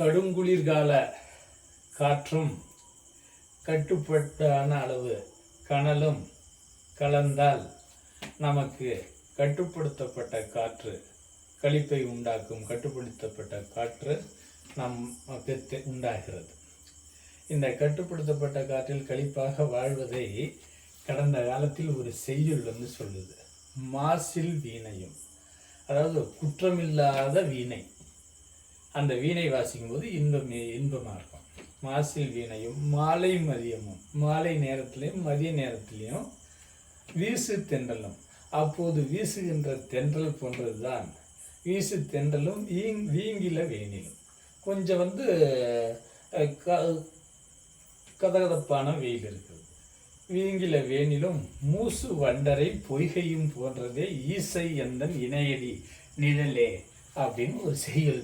கடுங்குளிர்கால காற்றும் கட்டுப்பட்டான அளவு கனலும் கலந்தால் நமக்கு கட்டுப்படுத்தப்பட்ட காற்று கழிப்பை உண்டாக்கும் கட்டுப்படுத்தப்பட்ட காற்று நமக்கு உண்டாகிறது. இந்த கட்டுப்படுத்தப்பட்ட காற்றில் கழிப்பாக வாழ்வதை கடந்த காலத்தில் ஒரு செய்யுள் வந்து சொல்லுது. மாசில் வீணையும். அதாவது குற்றமில்லாத வீணை. அந்த வீணை வாசிக்கும் போது இன்பம் இன்பமாக இருக்கும். மாசில் வீணையும் மாலை மதியமும் மாலை நேரத்திலையும் மதிய நேரத்திலையும் வீசு தென்றலும். அப்போது வீசுகின்ற தென்றல் போன்றதுதான். வீசு தென்றலும் வீங் வீங்கில வேணிலும். கொஞ்சம் வந்து க- கதகதப்பான வெயில் இருக்குது. வீங்கில வேணிலும் மூசு வண்டரை பொய்கையும் போன்றதே ஈசை எந்தன் இணையடி நிழலே அப்படின்னு ஒரு செய்யுள்